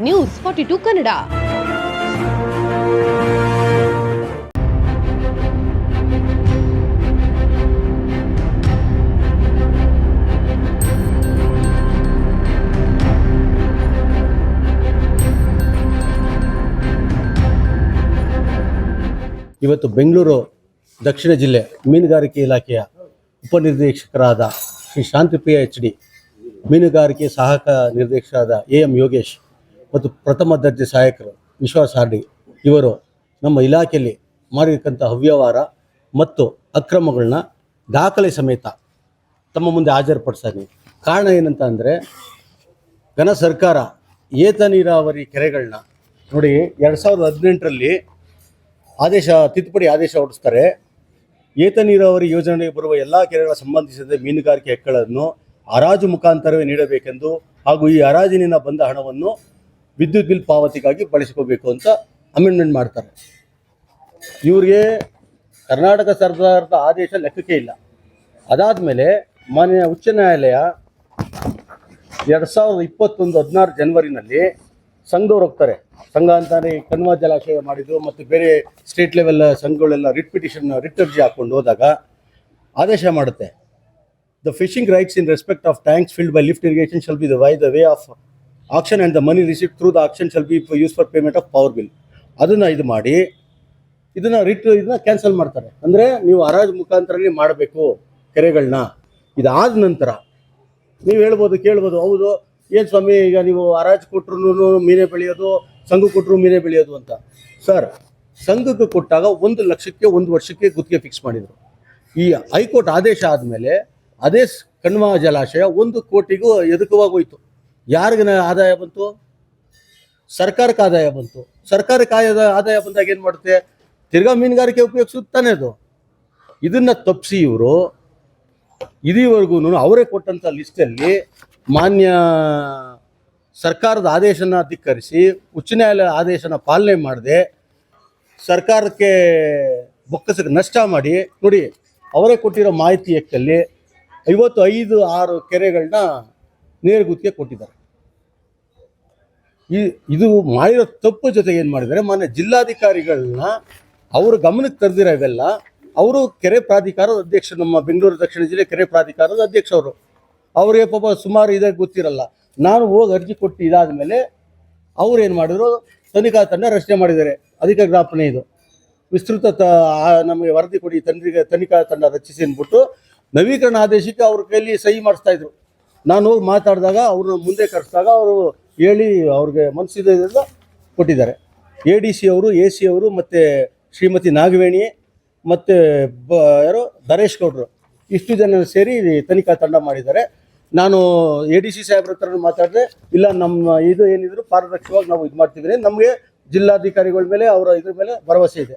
News forty to Kannada ಇವತ್ತು ಬೆಂಗಳೂರು ದಕ್ಷಿಣ ಜಿಲ್ಲೆ ಮೀನುಗಾರಿಕೆ ಇಲಾಖೆಯ ಉಪನಿರ್ದೇಶಕರಾದ ಶ್ರೀ ಶಾಂತಿಪ್ರಿಯ ಎಚ್ ಡಿ ಮೀನುಗಾರಿಕೆ ಸಹಾಯಕ ನಿರ್ದೇಶಕರಾದ ಎ ಎಂ ಯೋಗೇಶ್ ಮತ್ತು ಪ್ರಥಮ ದರ್ಜೆ ಸಹಾಯಕರು ವಿಶ್ವಾಸ್ ಹಾರ್ಡಿ ಇವರು ನಮ್ಮ ಇಲಾಖೆಯಲ್ಲಿ ಮಾಡಿರ್ತಕ್ಕಂಥ ಅವ್ಯವಹಾರ ಮತ್ತು ಅಕ್ರಮಗಳನ್ನ ದಾಖಲೆ ಸಮೇತ ತಮ್ಮ ಮುಂದೆ ಹಾಜರುಪಡಿಸ್ತಾರೆ ಕಾರಣ ಏನಂತ ಅಂದರೆ, ಘನ ಸರ್ಕಾರ ಏತ ನೀರಾವರಿ ಕೆರೆಗಳನ್ನ ನೋಡಿ ಎರಡು ಸಾವಿರದ ಹದಿನೆಂಟರಲ್ಲಿ ಆದೇಶ, ತಿದ್ದುಪಡಿ ಆದೇಶ ಹೊರಡಿಸ್ತಾರೆ. ಏತ ನೀರಾವರಿ ಯೋಜನೆಗೆ ಬರುವ ಎಲ್ಲ ಕೆರೆಗಳ ಸಂಬಂಧಿಸಿದ ಮೀನುಗಾರಿಕೆ ಹಕ್ಕುಗಳನ್ನು ಹರಾಜು ಮುಖಾಂತರವೇ ನೀಡಬೇಕೆಂದು ಹಾಗೂ ಈ ಹರಾಜಿನಿಂದ ಬಂದ ಹಣವನ್ನು ವಿದ್ಯುತ್ ಬಿಲ್ ಪಾವತಿಗಾಗಿ ಬಳಸಿಕೋಬೇಕು ಅಂತ ಅಮೆಂಡ್ಮೆಂಟ್ ಮಾಡ್ತಾರೆ. ಇವರಿಗೆ ಕರ್ನಾಟಕ ಸರ್ಕಾರದ ಆದೇಶ ಲೆಕ್ಕಕ್ಕೆ ಇಲ್ಲ. ಅದಾದ ಮೇಲೆ ಮಾನ್ಯ ಉಚ್ಚ ನ್ಯಾಯಾಲಯ ಎರಡು ಸಾವಿರದ ಇಪ್ಪತ್ತೊಂದು ಹದಿನಾರು ಜನವರಿನಲ್ಲಿ ಸಂಘದವ್ರು ಹೋಗ್ತಾರೆ. ಸಂಘ ಅಂತಾನೆ ಕಣ್ವ ಜಲಾಶಯ ಮಾಡಿದ್ರು ಮತ್ತು ಬೇರೆ ಸ್ಟೇಟ್ ಲೆವೆಲ್ ಸಂಘಗಳೆಲ್ಲ ರಿಟ್ ಪಿಟಿಷನ್ ರಿಟ್ ಅರ್ಜಿ ಹಾಕೊಂಡು ಹೋದಾಗ ಆದೇಶ ಮಾಡುತ್ತೆ. The fishing rights in respect of tanks filled by lift irrigation shall be the by the way of auction and the money receive through the auction shall be use for payment of power bill ಅದನ್ನು ಇದು ಮಾಡಿ, ಇದನ್ನು writ ಇದನ್ನ cancel ಮಾಡ್ತಾರೆ. ಅಂದರೆ ನೀವು ಹರಾಜು ಮುಖಾಂತರನೇ ಮಾಡಬೇಕು ಕೆರೆಗಳನ್ನ ಇದಾದ ನಂತರ ನೀವು ಹೇಳ್ಬೋದು, ಕೇಳ್ಬೋದು, ಹೌದು, ಏನು ಸ್ವಾಮಿ, ಈಗ ನೀವು ಹರಾಜ್ ಕೊಟ್ಟರು ಮೀನೇ ಬೆಳೆಯೋದು, ಸಂಘ ಕೊಟ್ಟರು ಮೀನೇ ಬೆಳೆಯೋದು ಅಂತ. ಸರ್ ಸಂಘಕ್ಕೆ ಕೊಟ್ಟಾಗ ಒಂದು ಲಕ್ಷಕ್ಕೆ ಒಂದು ವರ್ಷಕ್ಕೆ ಗುತ್ತಿಗೆ ಫಿಕ್ಸ್ ಮಾಡಿದರು. ಈ ಹೈಕೋರ್ಟ್ ಆದೇಶ ಆದಮೇಲೆ ಅದೇ ಕಣ್ವ ಜಲಾಶಯ ಒಂದು ಕೋಟಿಗೂ ಎದುಕವಾಗಿ ಹೋಯ್ತು ಯಾರಿಗ ಆದಾಯ ಬಂತು? ಸರ್ಕಾರಕ್ಕೆ ಆದಾಯ ಬಂತು. ಸರ್ಕಾರಕ್ಕೆ ಆದಾಯ ಆದಾಯ ಬಂದಾಗ ಏನು ಮಾಡುತ್ತೆ? ತಿರ್ಗಾ ಮೀನುಗಾರಿಕೆ ಉಪಯೋಗಿಸುತ್ತಾನೆ ಅದು. ಇದನ್ನು ತಪ್ಪಿಸಿ ಇವರು ಇದೀವರೆಗೂ ಅವರೇ ಕೊಟ್ಟಂಥ ಲಿಸ್ಟಲ್ಲಿ ಮಾನ್ಯ ಸರ್ಕಾರದ ಆದೇಶನ ಧಿಕ್ಕರಿಸಿ, ಉಚ್ಚ ನ್ಯಾಯಾಲಯ ಆದೇಶನ ಪಾಲನೆ ಮಾಡದೆ, ಸರ್ಕಾರಕ್ಕೆ ಬೊಕ್ಕಸಕ್ಕೆ ನಷ್ಟ ಮಾಡಿ, ನೋಡಿ ಅವರೇ ಕೊಟ್ಟಿರೋ ಮಾಹಿತಿ ಎಕ್ಕಲ್ಲಿ ಐವತ್ತು ಐದು ಆರು ಕೆರೆಗಳನ್ನ ನೀರು ಗುತ್ತಿಗೆ ಕೊಟ್ಟಿದ್ದಾರೆ. ಈ ಇದು ಮಾಡಿರೋ ತಪ್ಪು ಜೊತೆಗೆ ಏನು ಮಾಡಿದ್ದಾರೆ? ಮೊನ್ನೆ ಜಿಲ್ಲಾಧಿಕಾರಿಗಳನ್ನ ಅವರು ಗಮನಕ್ಕೆ ತರ್ದಿರೋ ಇವೆಲ್ಲ ಅವರು ಕೆರೆ ಪ್ರಾಧಿಕಾರದ ಅಧ್ಯಕ್ಷ ನಮ್ಮ ಬೆಂಗಳೂರು ದಕ್ಷಿಣ ಜಿಲ್ಲೆ ಕೆರೆ ಪ್ರಾಧಿಕಾರದ ಅಧ್ಯಕ್ಷರು ಅವ್ರಿಗೆ ಪಾಪ ಸುಮಾರು ಇದೇ ಗೊತ್ತಿರಲ್ಲ. ನಾನು ಹೋಗಿ ಅರ್ಜಿ ಕೊಟ್ಟು ಇದಾದ ಮೇಲೆ ಅವ್ರು ಏನು ಮಾಡಿದ್ರು? ತನಿಖಾ ತಂಡ ರಚನೆ ಮಾಡಿದ್ದಾರೆ. ಅಧಿಕ ಜ್ಞಾಪನೆ ಇದು. ವಿಸ್ತೃತ ತ ನಮಗೆ ವರದಿ ಕೊಡಿ ತನಿಖೆ ತನಿಖಾ ತಂಡ ರಚಿಸಿ ಅಂದ್ಬಿಟ್ಟು ನವೀಕರಣ ಆದೇಶಕ್ಕೆ ಅವ್ರ ಕೈಯಲ್ಲಿ ಸಹಿ ಮಾಡಿಸ್ತಾ ಇದ್ರು. ನಾನು ಹೋಗಿ ಮಾತಾಡಿದಾಗ ಅವ್ರನ್ನ ಮುಂದೆ ಕರೆಸಿದಾಗ ಅವರು ಹೇಳಿ ಅವ್ರಿಗೆ ಮನಸ್ಸಿದ್ದರಿಂದ ಕೊಟ್ಟಿದ್ದಾರೆ. ಎ ಡಿ ಸಿ ಅವರು ಎ ಸಿ ಅವರು ಮತ್ತು ಶ್ರೀಮತಿ ನಾಗವೇಣಿ ಮತ್ತು ಬ, ಯಾರು ದರೇಶ್ ಗೌಡರು ಇಷ್ಟು ಜನ ಸೇರಿ ತನಿಖಾ ತಂಡ ಮಾಡಿದ್ದಾರೆ. ನಾನು ಎ ಡಿ ಸಿ ಸಾಹೇಬ್ರ ಹತ್ರ ಮಾತಾಡಿದೆ, ಇಲ್ಲ ನಮ್ಮ ಇದು ಏನಿದ್ರು ಪಾರದರ್ಶಕವಾಗಿ ನಾವು ಇದು ಮಾಡ್ತಿದ್ದೀನಿ ನಮಗೆ ಜಿಲ್ಲಾಧಿಕಾರಿಗಳ ಮೇಲೆ, ಅವರ ಇದ್ರ ಮೇಲೆ ಭರವಸೆ ಇದೆ.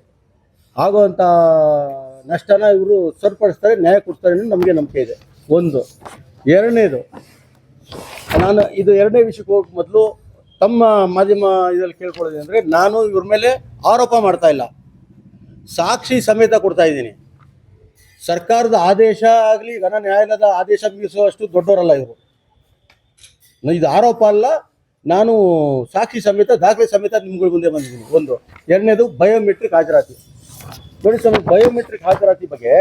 ಆಗುವಂಥ ನಷ್ಟನ ಇವರು ಸರಿಪಡಿಸ್ತಾರೆ, ನ್ಯಾಯ ಕೊಡ್ತಾರೆ ನಮಗೆ ನಂಬಿಕೆ ಇದೆ. ಒಂದು. ಎರಡನೇದು ನಾನು ಇದು ಎರಡನೇ ವಿಷಯಕ್ಕೆ ಹೋಗಕ್ ಮೊದಲು ತಮ್ಮ ಮಾಧ್ಯಮ ಇದರಲ್ಲಿ ಕೇಳ್ಕೊಳ್ಳೋದು ಅಂದರೆ ನಾನು ಇವ್ರ ಮೇಲೆ ಆರೋಪ ಮಾಡ್ತಾ ಇಲ್ಲ. ಸಾಕ್ಷಿ ಸಮೇತ ಕೊಡ್ತಾ ಇದ್ದೀನಿ. ಸರ್ಕಾರದ ಆದೇಶ ಆಗಲಿ, ಘನ ನ್ಯಾಯಾಲಯದ ಆದೇಶ ಮೀರಿಸುವಷ್ಟು ದೊಡ್ಡವರಲ್ಲ ಇವರು. ಇದು ಆರೋಪ ಅಲ್ಲ, ನಾನು ಸಾಕ್ಷಿ ಸಮೇತ, ದಾಖಲೆ ಸಮೇತ ನಿಮ್ಗಳ ಮುಂದೆ ಬಂದಿದ್ದೀನಿ. ಒಂದು. ಎರಡನೇದು ಬಯೋಮೆಟ್ರಿಕ್ ಹಾಜರಾತಿ. ನೋಡಿ ಸ್ವಾಮಿ ಬಯೋಮೆಟ್ರಿಕ್ ಹಾಜರಾತಿ ಬಗ್ಗೆ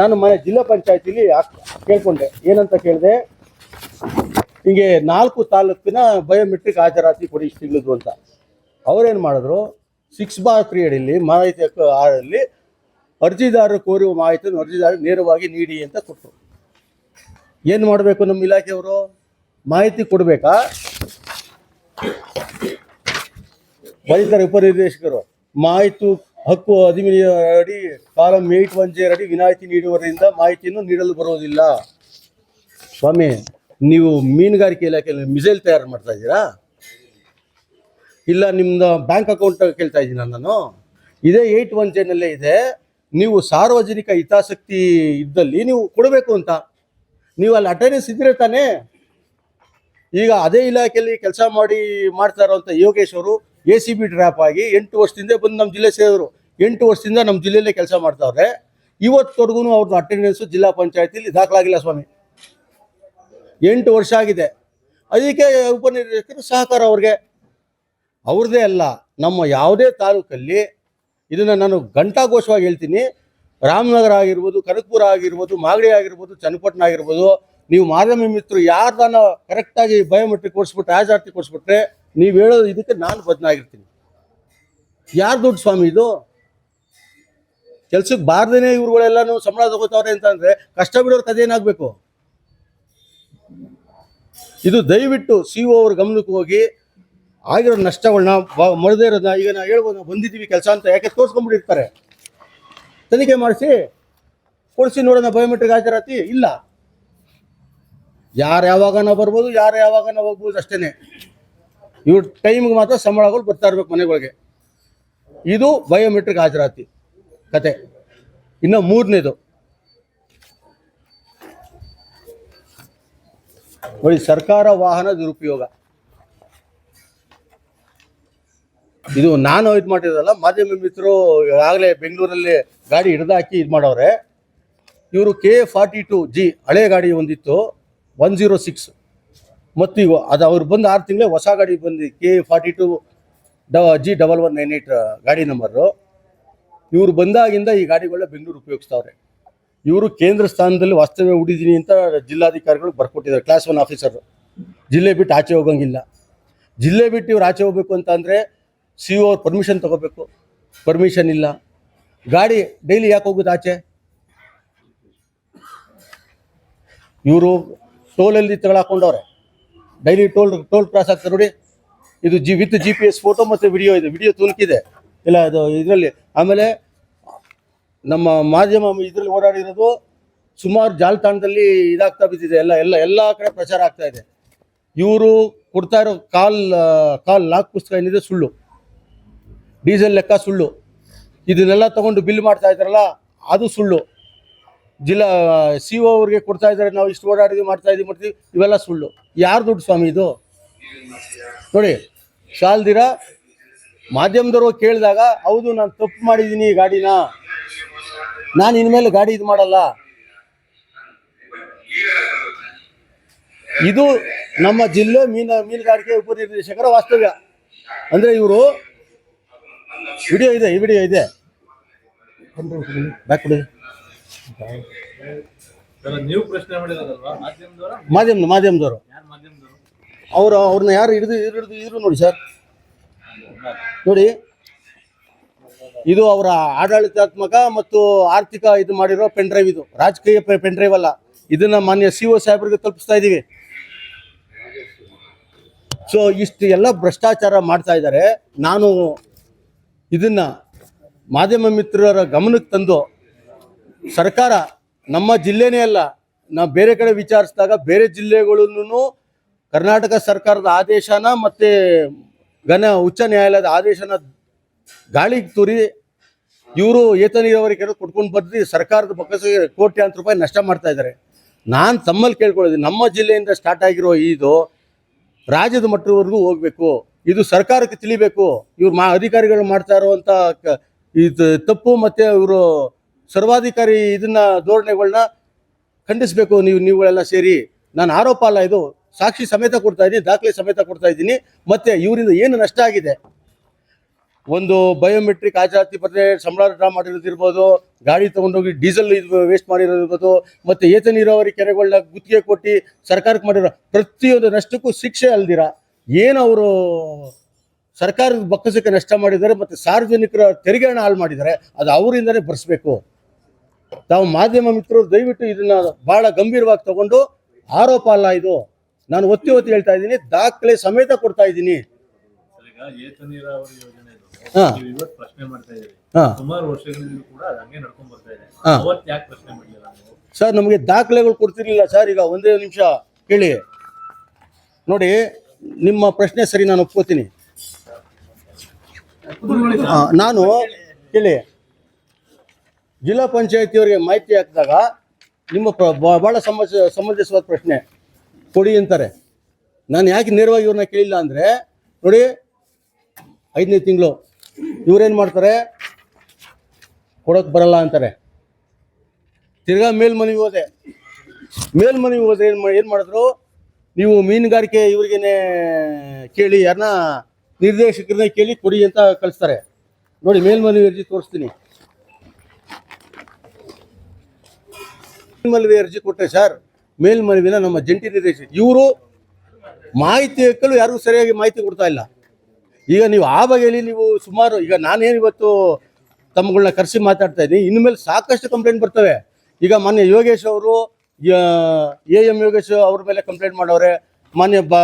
ನಾನು ಮನೆ ಜಿಲ್ಲಾ ಪಂಚಾಯತಿಲಿ ಕೇಳ್ಕೊಂಡೆ. ಏನಂತ ಕೇಳಿದೆ? ಹಿಂಗೆ ನಾಲ್ಕು ತಾಲೂಕಿನ ಬಯೋಮೆಟ್ರಿಕ್ ಹಾಜರಾತಿ ಕೊಡಿ ತಿಂಗಳದು ಅಂತ. ಅವ್ರೇನು ಮಾಡಿದ್ರು? ಸಿಕ್ಸ್ ಬಾರ್ ತ್ರೀ ಅಡಿಯಲ್ಲಿ ಮಾಹಿತಿ ಆರಲ್ಲಿ ಅರ್ಜಿದಾರರು ಕೋರುವ ಮಾಹಿತಿಯನ್ನು ಅರ್ಜಿದಾರರು ನೇರವಾಗಿ ನೀಡಿ ಅಂತ ಕೊಟ್ಟರು ಏನು ಮಾಡಬೇಕು ನಮ್ಮ ಇಲಾಖೆಯವರು? ಮಾಹಿತಿ ಕೊಡಬೇಕಾ? ಬರೀತಾರೆ ಉಪನಿರ್ದೇಶಕರು, ಮಾಹಿತಿ ಹಕ್ಕು ಅಧಿನಿಯ ಅಡಿ ಕಾಲಂ ಏಟ್ ಒನ್ ಜೇರ್ ಅಡಿ ವಿನಾಯಿತಿ ನೀಡುವುದರಿಂದ ಮಾಹಿತಿಯನ್ನು ನೀಡಲು ಬರುವುದಿಲ್ಲ. ಸ್ವಾಮಿ ನೀವು ಮೀನುಗಾರಿಕೆ ಇಲಾಖೆಯಲ್ಲಿ ಮಿಸೈಲ್ ತಯಾರು ಮಾಡ್ತಾ ಇದ್ದೀರಾ? ಇಲ್ಲ ನಿಮ್ಮದು ಬ್ಯಾಂಕ್ ಅಕೌಂಟ್ ಕೇಳ್ತಾ ಇದ್ದೀನಿ ನಾನು? ಇದೇ ಏಯ್ಟ್ ಒನ್ ಜೇನಲ್ಲೇ ಇದೆ. ನೀವು ಸಾರ್ವಜನಿಕ ಹಿತಾಸಕ್ತಿ ಇದ್ದಲ್ಲಿ ನೀವು ಕೊಡಬೇಕು ಅಂತ. ನೀವು ಅಲ್ಲಿ ಅಟೆಂಡೆನ್ಸ್ ಇದ್ರೆ ತಾನೇ. ಈಗ ಅದೇ ಇಲಾಖೆಯಲ್ಲಿ ಕೆಲಸ ಮಾಡಿ ಮಾಡ್ತಾ ಇರೋಂಥ ಯೋಗೇಶ್ ಅವರು ಎ ಸಿ ಬಿ ಡ್ರಾಪ್ ಆಗಿ ಎಂಟು ವರ್ಷದಿಂದ ಬಂದು ನಮ್ಮ ಜಿಲ್ಲೆ ಸೇರಿದ್ರು. ಎಂಟು ವರ್ಷದಿಂದ ನಮ್ಮ ಜಿಲ್ಲೆಯಲ್ಲೇ ಕೆಲಸ ಮಾಡ್ತಾವ್ರೆ. ಇವತ್ತವರೆಗೂ ಅವ್ರದ್ದು ಅಟೆಂಡೆನ್ಸು ಜಿಲ್ಲಾ ಪಂಚಾಯತಿಲಿ ದಾಖಲಾಗಿಲ್ಲ ಸ್ವಾಮಿ. ಎಂಟು ವರ್ಷ ಆಗಿದೆ. ಅದಕ್ಕೆ ಉಪನಿರ್ದೇಶಕರು ಸಹಕಾರ ಅವ್ರಿಗೆ. ಅವ್ರದ್ದೇ ಅಲ್ಲ, ನಮ್ಮ ಯಾವುದೇ ತಾಲೂಕಲ್ಲಿ ಇದನ್ನು ನಾನು ಘಂಟಾಘೋಷವಾಗಿ ಹೇಳ್ತೀನಿ. ರಾಮನಗರ ಆಗಿರ್ಬೋದು, ಕನಕಪುರ ಆಗಿರ್ಬೋದು, ಮಾಗಡಿ ಆಗಿರ್ಬೋದು, ಚನ್ನಪಟ್ಟಣ ಆಗಿರ್ಬೋದು, ನೀವು ಮಾಧ್ಯಮ ಮಿತ್ರರು ಯಾರ್ದಾನ ಕರೆಕ್ಟಾಗಿ ಬಯೋಮೆಟ್ರಿಕ್ ಕೊಡಿಸ್ಬಿಟ್ರೆ ಆಜಾರ್ತಿ ಕೊಡಿಸ್ಬಿಟ್ರೆ, ನೀವು ಹೇಳೋದು ಇದಕ್ಕೆ ನಾನು ಬದನಾಗಿರ್ತೀನಿ. ಯಾರು ದುಡ್ಡು ಸ್ವಾಮಿ ಇದು? ಕೆಲ್ಸಕ್ಕೆ ಬಾರ್ದೇನೆ ಇವ್ರುಗಳೆಲ್ಲನೂ ಸಂಬಳ ತಗೋತಾವ್ರೆ ಅಂತಂದರೆ ಕಷ್ಟ ಬಿಡೋರು ಕದೇನಾಗಬೇಕು ಇದು ದಯವಿಟ್ಟು ಸಿ ಒ ಅವ್ರ ಗಮನಕ್ಕೆ ಹೋಗಿ. ಆಗಿರೋ ನಷ್ಟಗಳನ್ನ ಮರದೇ ಇರೋದನ್ನ ಈಗ ನಾವು ಹೇಳ್ಬೋದು, ನಾವು ಬಂದಿದ್ದೀವಿ ಕೆಲಸ ಅಂತ. ಯಾಕೆ ತೋರಿಸ್ಕೊಂಡ್ಬಿಟ್ಟಿರ್ತಾರೆ ತನಿಖೆ ಮಾಡಿಸಿ, ಕೊಡಿಸಿ ನೋಡೋಣ ಬಯೋಮೆಟ್ರಿಕ್ ಹಾಜರಾತಿ, ಇಲ್ಲ. ಯಾರು ಯಾವಾಗನ ಬರ್ಬೋದು, ಯಾರು ಯಾವಾಗನ ಹೋಗ್ಬೋದು ಅಷ್ಟೇ ಇವ್ರ ಟೈಮ್ಗೆ ಮಾತ್ರ ಸಂಬಳಗಳು ಬರ್ತಾ ಇರ್ಬೇಕು ಮನೆಗಳಿಗೆ. ಇದು ಬಯೋಮೆಟ್ರಿಕ್ ಹಾಜರಾತಿ ಕತೆ. ಇನ್ನು ಮೂರನೇದು. ನೋಡಿ ಸರ್ಕಾರ ವಾಹನ ದುರುಪಯೋಗ. ಇದು ನಾನು ಇದು ಮಾಡಿರೋದಲ್ಲ, ಮಾಧ್ಯಮ ಮಿತ್ರರು ಆಗಲೇ ಬೆಂಗಳೂರಲ್ಲಿ ಗಾಡಿ ಹಿಡ್ದಾಕಿ ಇದು ಮಾಡವ್ರೆ ಇವರು ಕೆ ಫಾರ್ಟಿ ಟು ಜಿ ಹಳೆ ಗಾಡಿ ಒಂದಿತ್ತು ಒನ್ ಜೀರೋ ಸಿಕ್ಸ್ ಮತ್ತು ಈಗ ಅದು ಅವ್ರು ಬಂದು ಆರು ತಿಂಗಳೇ ಹೊಸ ಗಾಡಿ ಬಂದು ಕೆ ಫಾರ್ಟಿ ಟು ಡ G double one nine eight ಗಾಡಿ ನಂಬರು ಇವರು ಬಂದಾಗಿಂದ ಈ ಗಾಡಿಗಳನ್ನ ಬೆಂಗಳೂರು ಉಪಯೋಗಿಸ್ತವ್ರೆ. ಇವರು ಕೇಂದ್ರ ಸ್ಥಾನದಲ್ಲಿ ವಾಸ್ತವ್ಯ ಹೂಡಿದ್ದೀನಿ ಅಂತ ಜಿಲ್ಲಾಧಿಕಾರಿಗಳು ಬರ್ಕೊಟ್ಟಿದ್ದಾರೆ. ಕ್ಲಾಸ್ ಒನ್ ಆಫೀಸರ್ ಜಿಲ್ಲೆ ಬಿಟ್ಟು ಆಚೆ ಹೋಗಂಗಿಲ್ಲ. ಜಿಲ್ಲೆ ಬಿಟ್ಟು ಇವ್ರು ಆಚೆ ಹೋಗಬೇಕು ಅಂತ ಅಂದರೆ ಸಿ ಒ ಪರ್ಮಿಷನ್ ತಗೋಬೇಕು. ಪರ್ಮಿಷನ್ ಇಲ್ಲ. ಗಾಡಿ ಡೈಲಿ ಯಾಕೆ ಹೋಗುತ್ತೆ ಆಚೆ? ಇವರು ಟೋಲಲ್ಲಿ ತಗೊಳಾಕೊಂಡವ್ರೆ ಡೈಲಿ ಟೋಲ್ ಟೋಲ್ ಕ್ರಾಸ್ ಆಗ್ತಾರೆ ನೋಡಿ. ಇದು G with G P S photo ಮತ್ತು ವಿಡಿಯೋ ಇದೆ. ವಿಡಿಯೋ ತುಣುಕಿದೆ ಇಲ್ಲ ಅದು ಇದರಲ್ಲಿ. ಆಮೇಲೆ ನಮ್ಮ ಮಾಧ್ಯಮ ಇದರಲ್ಲಿ ಓಡಾಡಿರೋದು ಸುಮಾರು ಜಾಲತಾಣದಲ್ಲಿ ಇದಾಗ್ತಾ ಬಿದ್ದಿದೆ. ಎಲ್ಲ ಎಲ್ಲ ಎಲ್ಲ ಕಡೆ ಪ್ರಚಾರ ಆಗ್ತಾ ಇದೆ. ಇವರು ಕೊಡ್ತಾ ಇರೋ ಕಾಲ್ ಕಾಲ್ ಲಾಕ್ ಪುಸ್ತಕ ಏನಿದೆ ಸುಳ್ಳು. ಡೀಸೆಲ್ ಲೆಕ್ಕ ಸುಳ್ಳು. ಇದನ್ನೆಲ್ಲ ತಗೊಂಡು ಬಿಲ್ ಮಾಡ್ತಾ ಇದ್ದಾರಲ್ಲ, ಅದು ಸುಳ್ಳು. ಜಿಲ್ಲಾ, ಸಿ ಒ ಅವ್ರಿಗೆ ಕೊಡ್ತಾ ಇದ್ದಾರೆ, ನಾವು ಇಷ್ಟು ಓಡಾಡಿದ್ವಿ, ಮಾಡ್ತಾ ಇದೀವಿ, ಮಾಡ್ತೀವಿ, ಇವೆಲ್ಲ ಸುಳ್ಳು. ಯಾರು ದುಡ್ಡು ಸ್ವಾಮಿ ಇದು? ನೋಡಿ ಸಾಲ್ದಿರ ಮಾಧ್ಯಮದವರು ಕೇಳಿದಾಗ, ಹೌದು, ನಾನು ತಪ್ಪು ಮಾಡಿದ್ದೀನಿ ಗಾಡಿನ. ನಾನು ಇನ್ಮೇಲೆ ಗಾಡಿ ಇದು ಮಾಡಲ್ಲ. ಇದು ನಮ್ಮ ಜಿಲ್ಲೆ ಮೀನ ಮೀನುಗಾರಿಕೆ ಉಪನಿರ್ದೇಶಕರ ವಾಸ್ತವ್ಯ. ಅಂದ್ರೆ ಇವರು ವಿಡಿಯೋ ಇದೆ ಈ ವಿಡಿಯೋ ಇದೆ. ಬ್ಯಾಕ್ ಕೊಡಿ. ಸರ್, ನೀವು ಪ್ರಶ್ನೆ ಮಾಡಿರೋದಲ್ವಾ? ಮಾಧ್ಯಮದವರ? ಮಾಧ್ಯಮ ಮಾಧ್ಯಮದವರು. ಯಾರು ಮಾಧ್ಯಮದವರು? ಅವರು ಅವ್ರನ್ನ ಯಾರು ಹಿಡಿದು ಹಿಡಿದು ಇದ್ರು ನೋಡಿ ಸರ್. ನೋಡಿ. ಇದು ಅವರ ಆಡಳಿತಾತ್ಮಕ ಮತ್ತು ಆರ್ಥಿಕ ಇದು ಮಾಡಿರೋ ಪೆನ್ ಡ್ರೈವ್ ಇದು. ರಾಜಕೀಯ ಪೆನ್ ಡ್ರೈವ್ ಅಲ್ಲ. ಇದನ್ನ ಮಾನ್ಯ ಸಿ ಒ ಸಾಹೇಬರಿಗೆ ತಲುಪಿಸ್ತಾ ಇದ್ದೀವಿ ಸೊ ಇಷ್ಟು ಎಲ್ಲ ಭ್ರಷ್ಟಾಚಾರ ಮಾಡ್ತಾ ಇದ್ದಾರೆ. ನಾನು ಇದನ್ನ ಮಾಧ್ಯಮ ಮಿತ್ರರ ಗಮನಕ್ಕೆ ತಂದು ಸರ್ಕಾರ ನಮ್ಮ ಜಿಲ್ಲೆನೇ ಅಲ್ಲ, ನಾವು ಬೇರೆ ಕಡೆ ವಿಚಾರಿಸಿದಾಗ ಬೇರೆ ಜಿಲ್ಲೆಗಳನ್ನು ಕರ್ನಾಟಕ ಸರ್ಕಾರದ ಆದೇಶನ ಮತ್ತೆ ಘನ ಉಚ್ಚ ನ್ಯಾಯಾಲಯದ ಆದೇಶನ ಗಾಳಿಗೆ ತೂರಿ, ಇವರು ಏತ ನೀರಾವರಿ ಕೆರೆ ಕೊಟ್ಕೊಂಡು ಬಂದು ಸರ್ಕಾರದ ಬೊಕ್ಕಸಿಗೆ ಕೋಟ್ಯಾಂತರ ರೂಪಾಯಿ ನಷ್ಟ ಮಾಡ್ತಾ ಇದ್ದಾರೆ ನಾನು ತಮ್ಮಲ್ಲಿ ಕೇಳ್ಕೊಳ್ಳೋದು, ನಮ್ಮ ಜಿಲ್ಲೆಯಿಂದ ಸ್ಟಾರ್ಟ್ ಆಗಿರೋ ಇದು ರಾಜ್ಯದ ಮಟ್ಟದವರೆಗೂ ಹೋಗಬೇಕು, ಇದು ಸರ್ಕಾರಕ್ಕೆ ತಿಳಿಬೇಕು, ಇವ್ರು ಮಾ ಅಧಿಕಾರಿಗಳು ಮಾಡ್ತಾ ಇರುವಂಥ ಇದು ತಪ್ಪು ಮತ್ತು ಇವರು ಸರ್ವಾಧಿಕಾರಿ ಇದನ್ನ ಧೋರಣೆಗಳನ್ನ ಖಂಡಿಸಬೇಕು, ನೀವು, ನೀವುಗಳೆಲ್ಲ ಸೇರಿ. ನಾನು ಆರೋಪ ಅಲ್ಲ ಇದು, ಸಾಕ್ಷಿ ಸಮೇತ ಕೊಡ್ತಾ ಇದ್ದೀನಿ ದಾಖಲೆ ಸಮೇತ ಕೊಡ್ತಾ ಇದ್ದೀನಿ ಮತ್ತು ಇವರಿಂದ ಏನು ನಷ್ಟ ಆಗಿದೆ? ಒಂದು ಬಯೋಮೆಟ್ರಿಕ್ ಹಾಜರಾತಿ ಪತ್ರ ಸಂಬಳ ಡ್ರಾ ಮಾಡಿರೋದಿರ್ಬೋದು, ಗಾಡಿ ತಗೊಂಡೋಗಿ ಡೀಸೆಲ್ ಇದು ವೇಸ್ಟ್ ಮಾಡಿರೋದಿರ್ಬೋದು, ಮತ್ತೆ ಏತ ನೀರಾವರಿ ಕೆರೆಗಳನ್ನ ಗುತ್ತಿಗೆ ಕೊಟ್ಟು ಸರ್ಕಾರಕ್ಕೆ ಮಾಡಿರೋ ಪ್ರತಿಯೊಂದು ನಷ್ಟಕ್ಕೂ ಶಿಕ್ಷೆ ಅಲ್ದಿರ? ಏನು ಅವರು ಸರ್ಕಾರದ ಬಕ್ಕಸಕ್ಕೆ ನಷ್ಟ ಮಾಡಿದ್ದಾರೆ ಮತ್ತು ಸಾರ್ವಜನಿಕರ ತೆರಿಗೆ ಹಣ ಹಾಳು ಮಾಡಿದ್ದಾರೆ, ಅದು ಅವರಿಂದನೇ ಭರಿಸ್ಬೇಕು ತಾವು ಮಾಧ್ಯಮ ಮಿತ್ರರು ದಯವಿಟ್ಟು ಇದನ್ನ ಬಹಳ ಗಂಭೀರವಾಗಿ ತಗೊಂಡು ಆರೋಪ ಅಲ್ಲ ಇದು. ನಾನು ಒತ್ತಿ ಒತ್ತಿ ಹೇಳ್ತಾ ಇದ್ದೀನಿ, ದಾಖಲೆ ಸಮೇತ ಕೊಡ್ತಾ ಇದ್ದೀನಿ. ನೀವು ಇವತ್ತು ಪ್ರಶ್ನೆ ಮಾಡ್ತಾ ಇದ್ದೀರಿ ಹಾ. ಸುಮಾರು ವರ್ಷಗಳಿಂದ ಕೂಡ ಅದು ಹಂಗೆ ನಡ್ಕೊಂಡ್ ಬರ್ತಾ ಇದೆ. ಹಾ. ಅವತ್ತು ಯಾಕೆ ಪ್ರಶ್ನೆ ಮಾಡಲಿಲ್ಲ ನೀವು? ಸರ್ ನಮಗೆ ದಾಖಲೆಗಳು ಕೊಡ್ತಿರ್ಲಿಲ್ಲ ಸರ್ ಈಗ ಒಂದೇ ನಿಮಿಷ ಕೇಳಿ. ನೋಡಿ ನಿಮ್ಮ ಪ್ರಶ್ನೆ ಸರಿ ನಾನು ಒಪ್ಕೋತೀನಿ. ಆ, ನಾನು ಕೇಳಿ. ಜಿಲ್ಲಾ ಪಂಚಾಯತಿಯವರಿಗೆ ಮಾಹಿತಿ ಹಾಕಿದಾಗ ನಿಮ್ಮ ಪ್ರ ಬ- ಬಹಳ ಸಮಸ್ಯೆ ಸಮಂಜಸವಾದ ಪ್ರಶ್ನೆ. ಕೊಡಿ ಅಂತಾರೆ. ನಾನು ಯಾಕೆ ನೇರವಾಗಿ ಇವ್ರನ್ನ ಕೇಳಿಲ್ಲ ಅಂದರೆ ನೋಡಿ ಐದನೇ ತಿಂಗಳು. ಇವ್ರೇನು ಮಾಡ್ತಾರೆ? ಕೊಡೋಕೆ ಬರಲ್ಲ ಅಂತಾರೆ. ತಿರ್ಗಾ ಮೇಲ್ಮನವಿ ಹೋದೆ. ಮೇಲ್ಮನವಿ ಹೋದ್ರೆ ಏನು ಏನು ಮಾಡಿದ್ರು? ನೀವು ಮೀನುಗಾರಿಕೆ ಇವ್ರಿಗೇನೆ ಕೇಳಿ ಯಾರನ್ನ ನಿರ್ದೇಶಕರನ್ನ ಕೇಳಿ ಕೊಡಿ ಅಂತ ಕಳಿಸ್ತಾರೆ. ನೋಡಿ ಮೇಲ್ಮನವಿ ಅರ್ಜಿ ತೋರಿಸ್ತೀನಿ. ಮೇಲ್ಮನವಿ ಅರ್ಜಿ ಕೊಟ್ಟರೆ ಸರ್ ಮೇಲ್ಮನವಿನ ನಮ್ಮ ಜಂಟಿ ನಿರ್ದೇಶಕ, ಇವರು ಮಾಹಿತಿ ಹಾಕಲು ಯಾರಿಗೂ ಸರಿಯಾಗಿ ಮಾಹಿತಿ ಕೊಡ್ತಾ ಇಲ್ಲ. ಈಗ ನೀವು ಆ ಬಗೆಯಲ್ಲಿ ನೀವು ಸುಮಾರು, ಈಗ ನಾನೇನು ಇವತ್ತು ತಮ್ಮಗಳನ್ನ ಕರೆಸಿ ಮಾತಾಡ್ತಾ ಇದ್ದೀನಿ, ಇನ್ಮೇಲೆ ಸಾಕಷ್ಟು ಕಂಪ್ಲೇಂಟ್ ಬರ್ತವೆ. ಈಗ ಮಾನ್ಯ ಯೋಗೇಶ್ ಅವರು ಎ ಎಂ ಯೋಗೇಶ್ ಅವ್ರ ಮೇಲೆ ಕಂಪ್ಲೇಂಟ್ ಮಾಡವ್ರೆ ಮಾನ್ಯ ಬ,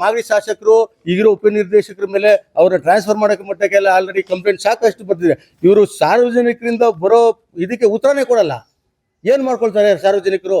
ಮಾಗಡಿ ಶಾಸಕರು, ಈಗಿರೋ ಉಪನಿರ್ದೇಶಕರ ಮೇಲೆ ಅವರ ಟ್ರಾನ್ಸ್ಫರ್ ಮಾಡೋಕೆ ಮಟ್ಟಕ್ಕೆಲ್ಲ ಆಲ್ರೆಡಿ ಕಂಪ್ಲೇಂಟ್ ಸಾಕಷ್ಟು ಬರ್ತಿದೆ. ಇವರು ಸಾರ್ವಜನಿಕರಿಂದ ಬರೋ ಇದಕ್ಕೆ ಉತ್ತರನೇ ಕೊಡಲ್ಲ. ಏನು ಮಾಡ್ಕೊಳ್ತಾರೆ ಸಾರ್ವಜನಿಕರು?